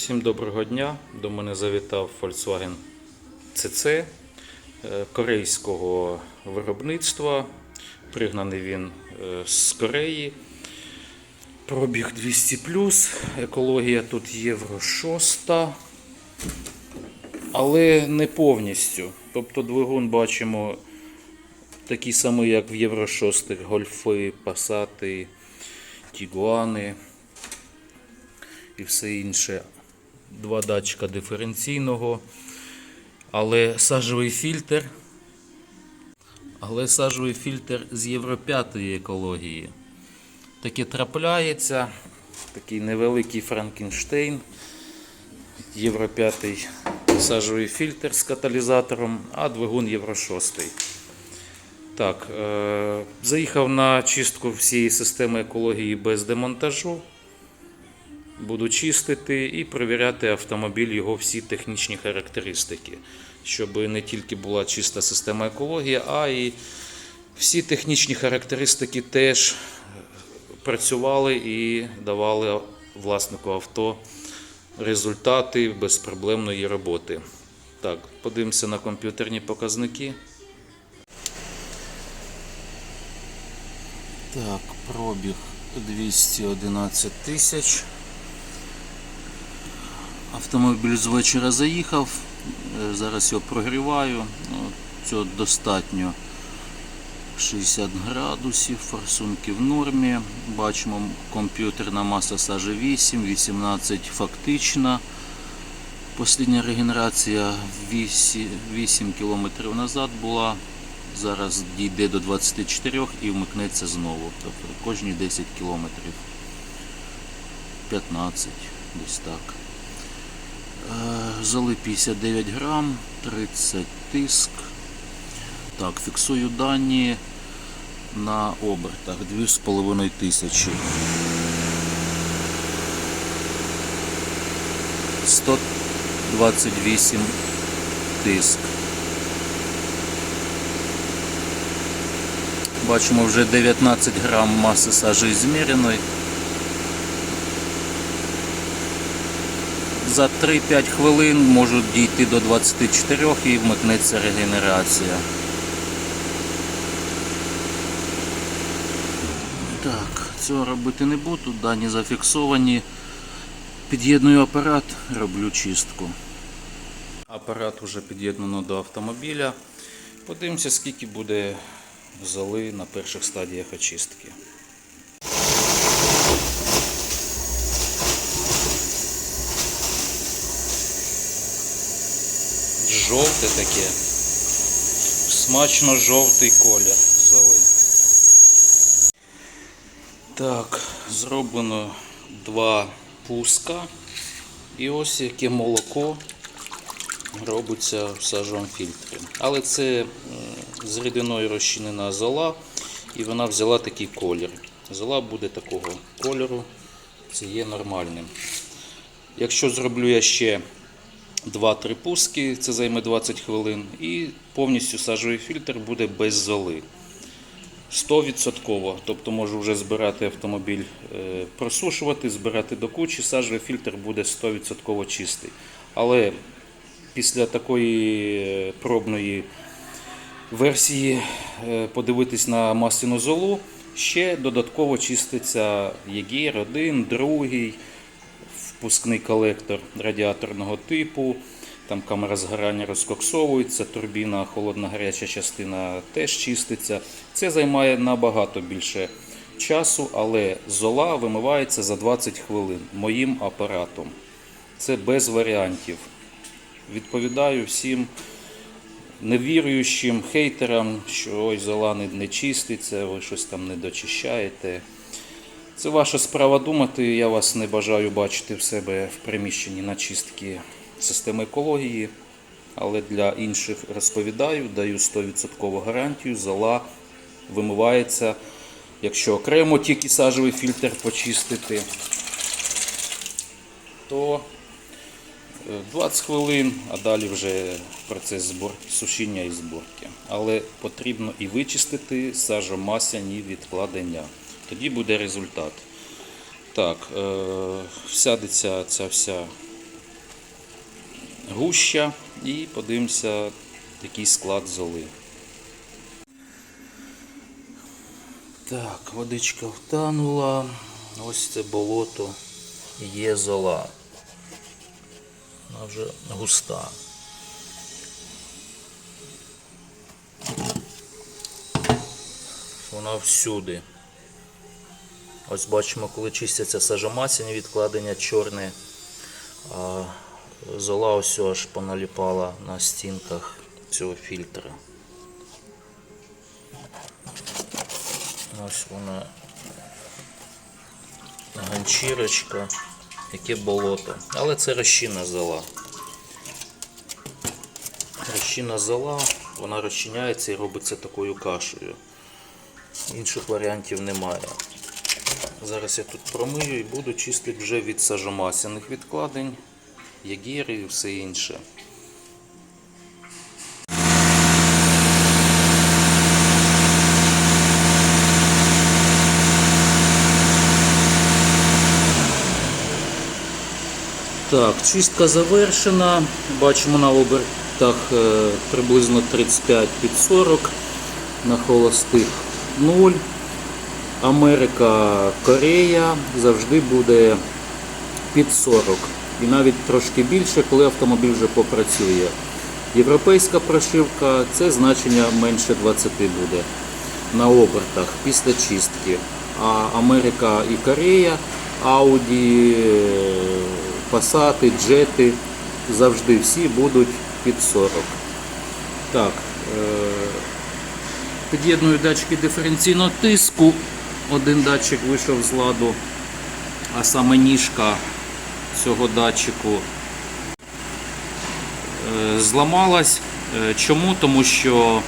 Всім доброго дня. До мене завітав Volkswagen CC е, корейського виробництва. Пригнаний він е, з Кореї. Пробіг 200 Екологія тут Євро 6. Але не повністю. Тобто двигун бачимо такий самий, як в Євро 6, гольфи, пасати, тігуани і все інше. Два датчика диференційного. Але сажовий фільтр. Але сажовий фільтр з Євро 5 екології. Таке трапляється. Такий невеликий Франкенштейн. Євро 5 сажовий фільтр з каталізатором, а двигун Євро 6. Так, е- заїхав на чистку всієї системи екології без демонтажу. Буду чистити і перевіряти автомобіль, його всі технічні характеристики, щоб не тільки була чиста система екології, а і всі технічні характеристики теж працювали і давали власнику авто результати безпроблемної роботи. Так, подивимося на комп'ютерні показники. Так, пробіг 211 тисяч. Автомобіль з вечора заїхав, е, зараз його прогріваю. Ну, Цього достатньо 60 градусів, форсунки в нормі. Бачимо комп'ютерна маса сажі 8, 18 фактична. Послідня регенерація 8, 8 км назад була. Зараз дійде до 24 і вмикнеться знову. Тобто кожні 10 км. 15, десь так. Е, Зали 59 грам, 30 тиск. Так, фіксую дані на обертах 2,5 тисячі. 128 тиск. Бачимо вже 19 грам маси сажі зміреної. За 3-5 хвилин можуть дійти до 24 і вмикнеться регенерація. Так, цього робити не буду, дані зафіксовані. Під'єдную апарат, роблю чистку. Апарат вже під'єднано до автомобіля. Подивимося, скільки буде золи на перших стадіях очистки. Жовте таке. Смачно жовтий колір золи. Так, зроблено два пуска. І ось яке молоко робиться в сажовому фільтрі. Але це з рідиною розчинена зола, і вона взяла такий колір. Зола буде такого кольору, це є нормальним. Якщо зроблю я ще 2-3 пуски, це займе 20 хвилин, і повністю сажовий фільтр буде без золи. 100%. Тобто можу вже збирати автомобіль, е, просушувати, збирати до кучі, сажовий фільтр буде 100% чистий. Але після такої е, пробної версії е, подивитись на масляну золу, ще додатково чиститься єгір 1, другий, впускний колектор радіаторного типу. Там камера згорання розкоксовується, турбіна, холодна гаряча частина теж чиститься. Це займає набагато більше часу, але зола вимивається за 20 хвилин моїм апаратом. Це без варіантів. Відповідаю всім невіруючим хейтерам, що ой, зола не, чиститься, ви щось там не дочищаєте. Це ваша справа думати. Я вас не бажаю бачити в себе в приміщенні на чистки системи екології, але для інших розповідаю, даю 100% гарантію, зола вимивається, якщо окремо тільки сажовий фільтр почистити, то е, 20 хвилин, а далі вже процес збор, сушіння і зборки. Але потрібно і вичистити сажомасяні відкладення. Тоді буде результат. Так, е, всядеться ця вся гуща і подивимося, який склад золи. Так, водичка втанула. Ось це болото. Є зола. Вона вже густа. Вона всюди. Ось бачимо, коли чистяться сажомасяні відкладення чорне, а зола ось аж поналіпала на стінках цього фільтра. Ось вона ганчірочка, яке болото. Але це розчинна зола. Розчинна зола, вона розчиняється і робиться такою кашею. Інших варіантів немає. Зараз я тут промию і буду чистити вже від сажомасяних відкладень, ягіри і все інше. Так, чистка завершена. Бачимо на обертах е, приблизно 35 під 40, на холостих 0. Америка, Корея завжди буде під 40. І навіть трошки більше, коли автомобіль вже попрацює. Європейська прошивка це значення менше 20 буде на обертах після чистки. А Америка і Корея, Audi, Passat, Джети завжди всі будуть під 40. Так, е, під'єдную датчики диференційного тиску. Один датчик вийшов з ладу, а саме ніжка цього датчику е, зламалась. Е, Чому? Тому що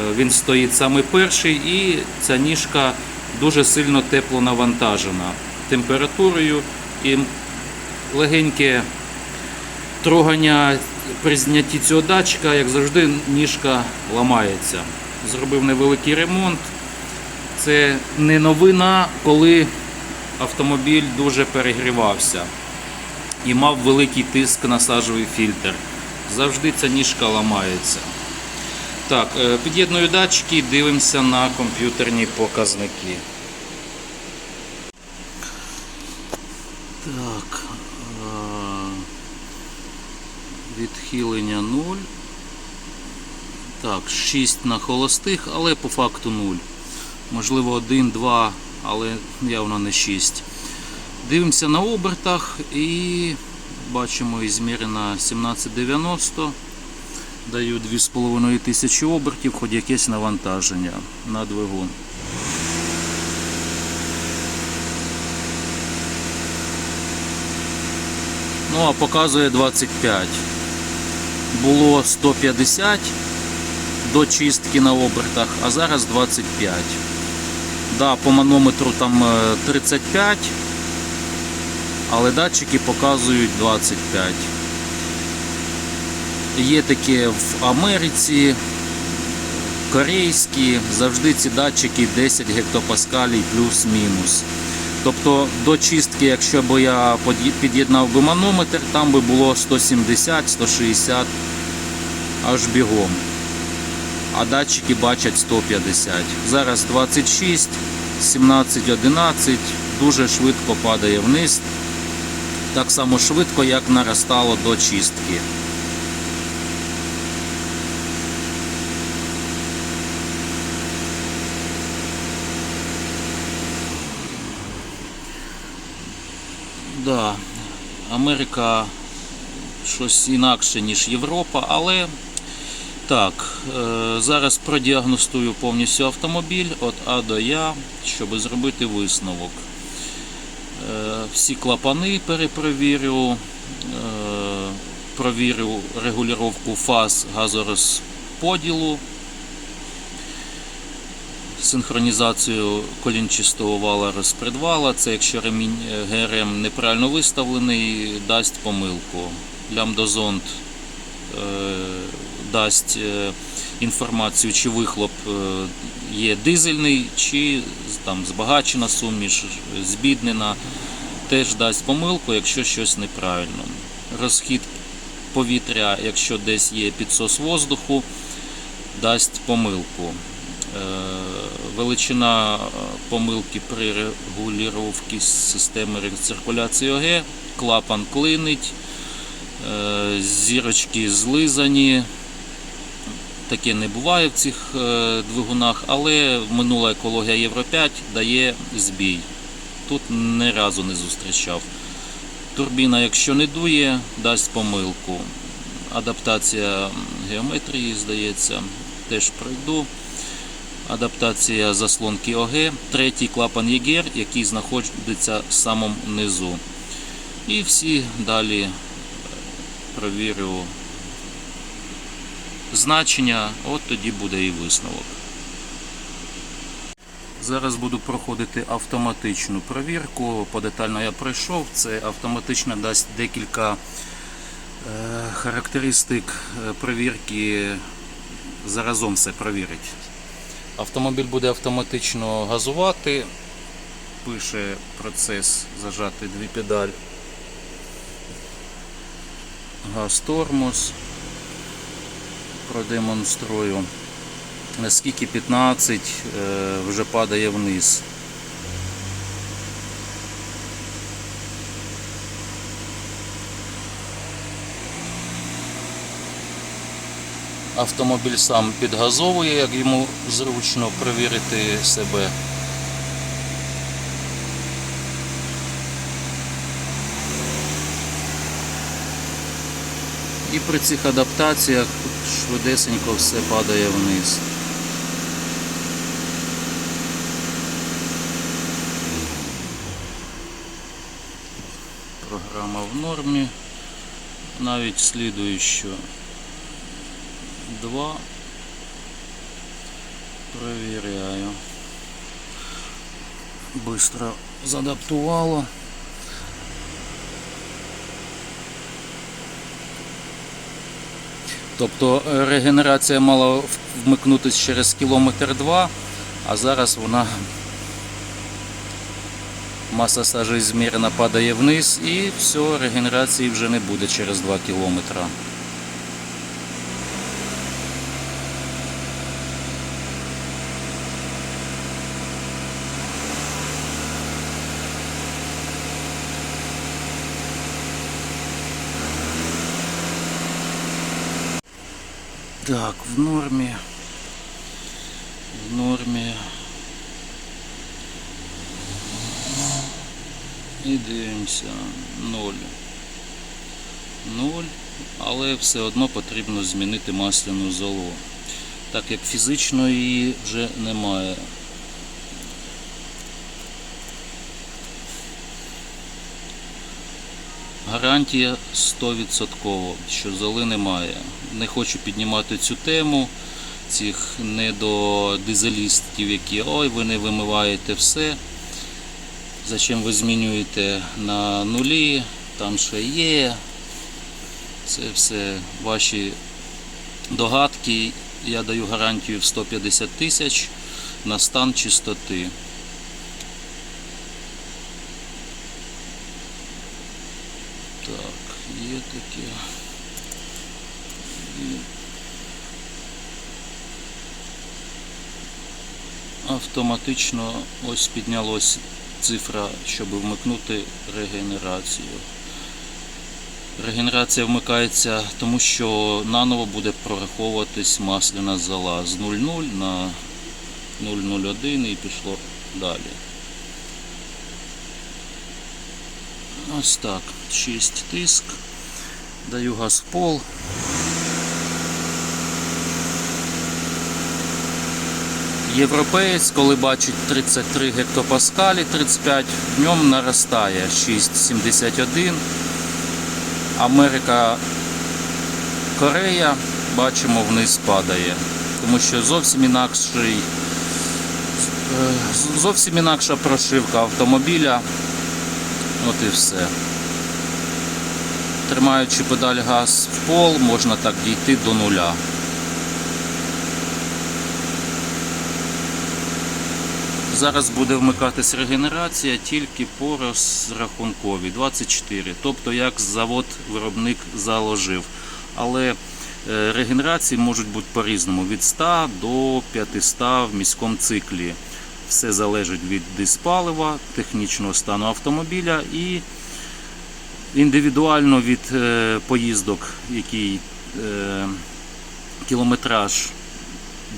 е, він стоїть саме перший і ця ніжка дуже сильно тепло навантажена температурою і легеньке трогання при знятті цього датчика, як завжди, ніжка ламається. Зробив невеликий ремонт. Це не новина, коли автомобіль дуже перегрівався і мав великий тиск на сажовий фільтр. Завжди ця ніжка ламається. Так, е, під'єдную датчики і дивимося на комп'ютерні показники. Так, е, відхилення 0. Так, 6 на холостих, але по факту 0. Можливо, 1, 2, але явно не 6. Дивимося на обертах і бачимо ізмірена 1790. Даю 2,5 тисячі обертів, хоч якесь навантаження на двигун. Ну, а показує 25. Було 150 до чистки на обертах, а зараз 25. Да, по манометру там е, 35, але датчики показують 25. Є таке в Америці, корейські, завжди ці датчики 10 гектопаскалів плюс-мінус. Тобто до чистки, якщо б я під'єднав би манометр, там би було 170-160 аж бігом. А датчики бачать 150. Зараз 26, 17, 11, дуже швидко падає вниз. Так само швидко, як наростало до чистки. Да, Америка щось інакше, ніж Європа, але так, е, зараз продіагностую повністю автомобіль від А до Я, щоб зробити висновок. Е, Всі клапани перепровірю, е, провірю регулювання фаз газорозподілу, синхронізацію колінчастого вала розпредвала. Це якщо ремінь ГРМ неправильно виставлений, дасть помилку. Лямдозонд дасть е, інформацію, чи вихлоп е, є дизельний, чи там збагачена суміш, збіднена. Теж дасть помилку, якщо щось неправильно. Розхід повітря, якщо десь є підсос воздуху, дасть помилку. Е, Величина помилки при регулюванні системи рециркуляції ОГ, клапан клинить, зірочки злизані. Таке не буває в цих е, двигунах, але минула екологія Євро 5 дає збій. Тут ні разу не зустрічав. Турбіна, якщо не дує, дасть помилку. Адаптація геометрії, здається, теж пройду. Адаптація заслонки ОГ, третій клапан ЄГР, який знаходиться в самому низу. І всі далі е, провірю значення, от тоді буде і висновок. Зараз буду проходити автоматичну перевірку. Подетально я пройшов. Це автоматично дасть декілька е, характеристик е, перевірки. Заразом все провірить. Автомобіль буде автоматично газувати. Пише процес зажати дві педаль. Газ тормоз. Продемонструю. Наскільки 15 е, вже падає вниз. Автомобіль сам підгазовує, як йому зручно перевірити себе. І при цих адаптаціях швидесенько все падає вниз. Програма в нормі. Навіть слідуючу два. Провіряю. Быстро задаптувало. Тобто е, регенерація мала вмикнутися через кілометр два, а зараз вона маса сажі змірена падає вниз і все, регенерації вже не буде через 2 кілометра. Так, в нормі. В нормі. І дивимося. Ноль. Ноль. Але все одно потрібно змінити масляну золу. Так як фізично її вже немає. Гарантія 100%, що золи немає. Не хочу піднімати цю тему цих недодизелістів, які ой, ви не вимиваєте все. Зачем ви змінюєте на нулі, там ще є. Це все ваші догадки. Я даю гарантію в 150 тисяч на стан чистоти. Так, є таке. І автоматично ось піднялась цифра, щоб вмикнути регенерацію. Регенерація вмикається, тому що наново буде прораховуватись масляна зола з 0,0 на 0,01 і пішло далі. Ось так, 6 тиск. Даю газ в пол. Європеєць, коли бачить 33 гектопаскалі, 35, в ньому наростає 6,71. Америка, Корея, бачимо, вниз падає. Тому що зовсім інакший, е, зовсім інакша прошивка автомобіля. От і все. Тримаючи педаль газ в пол, можна так дійти до нуля. Зараз буде вмикатись регенерація тільки по розрахунковій 24, тобто як завод-виробник заложив. Але е, регенерації можуть бути по-різному від 100 до 500 в міському циклі. Все залежить від диспалива, технічного стану автомобіля і індивідуально від е, поїздок, який е, кілометраж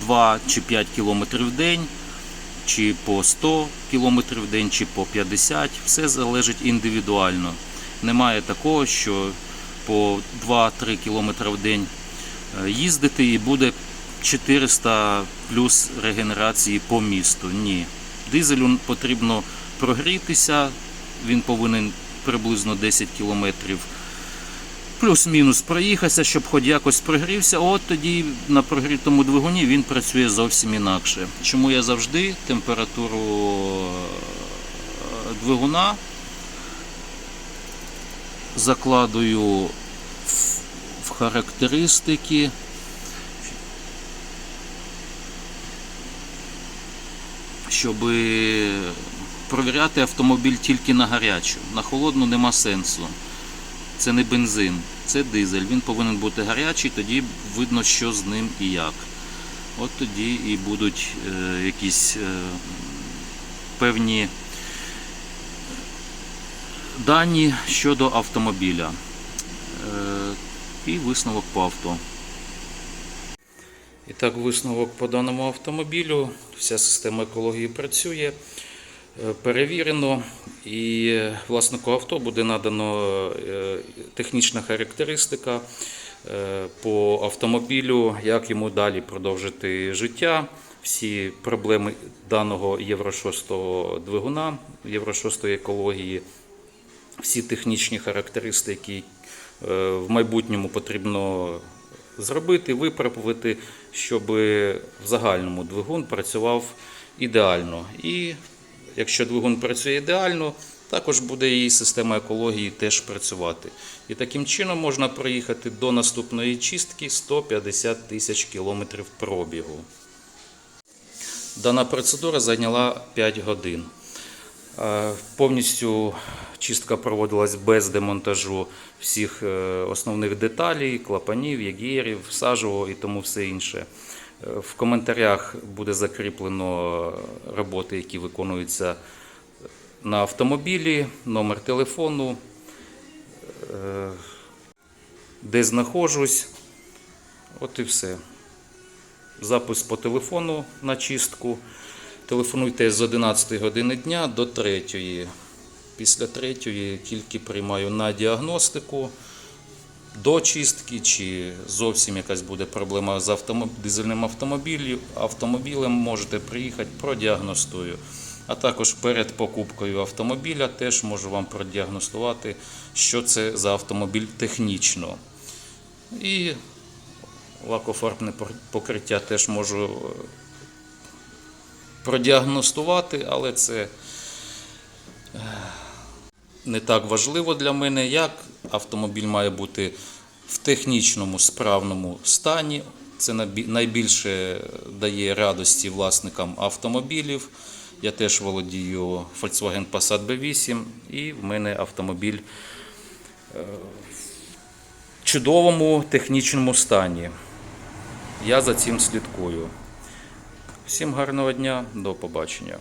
2 чи 5 кілометрів в день, чи по 100 кілометрів в день, чи по 50. Все залежить індивідуально. Немає такого, що по 2-3 кілометри в день е, їздити і буде 400 плюс регенерації по місту. Ні. Дизелю потрібно прогрітися, він повинен приблизно 10 кілометрів плюс-мінус проїхатися, щоб хоч якось прогрівся. От тоді на прогрітому двигуні він працює зовсім інакше. Чому я завжди температуру е, двигуна закладую в характеристики. Щоб провіряти автомобіль тільки на гарячу. На холодну нема сенсу. Це не бензин, це дизель. Він повинен бути гарячий, тоді видно, що з ним і як. От тоді і будуть е, якісь е, певні дані щодо автомобіля. Е, і висновок по авто. І так, висновок по даному автомобілю. Вся система екології працює, е, перевірено, і власнику авто буде надано е, технічна характеристика е, по автомобілю, як йому далі продовжити життя. Всі проблеми даного Євро 6 двигуна, Євро 6 екології, всі технічні характеристики, які е, в майбутньому потрібно зробити, виправити, щоб в загальному двигун працював ідеально. І якщо двигун працює ідеально, також буде і система екології теж працювати. І таким чином можна проїхати до наступної чистки 150 тисяч кілометрів пробігу. Дана процедура зайняла 5 годин. Е, Повністю чистка проводилась без демонтажу всіх е, основних деталей, клапанів, ягірів, сажового і тому все інше. В коментарях буде закріплено роботи, які виконуються на автомобілі, номер телефону, е, де знаходжусь. От і все. Запис по телефону на чистку. Телефонуйте з 11 години дня до 3. Після 3 тільки приймаю на діагностику до чистки, чи зовсім якась буде проблема з дизельним автомобілем, автомобілем можете приїхати, продіагностую. А також перед покупкою автомобіля теж можу вам продіагностувати, що це за автомобіль технічно. І лакофарбне покриття теж можу е, продіагностувати, але це не так важливо для мене, як автомобіль має бути в технічному справному стані. Це найбільше дає радості власникам автомобілів. Я теж володію Volkswagen Passat B8 і в мене автомобіль е, в чудовому технічному стані. Я за цим слідкую. Всім гарного дня, до побачення.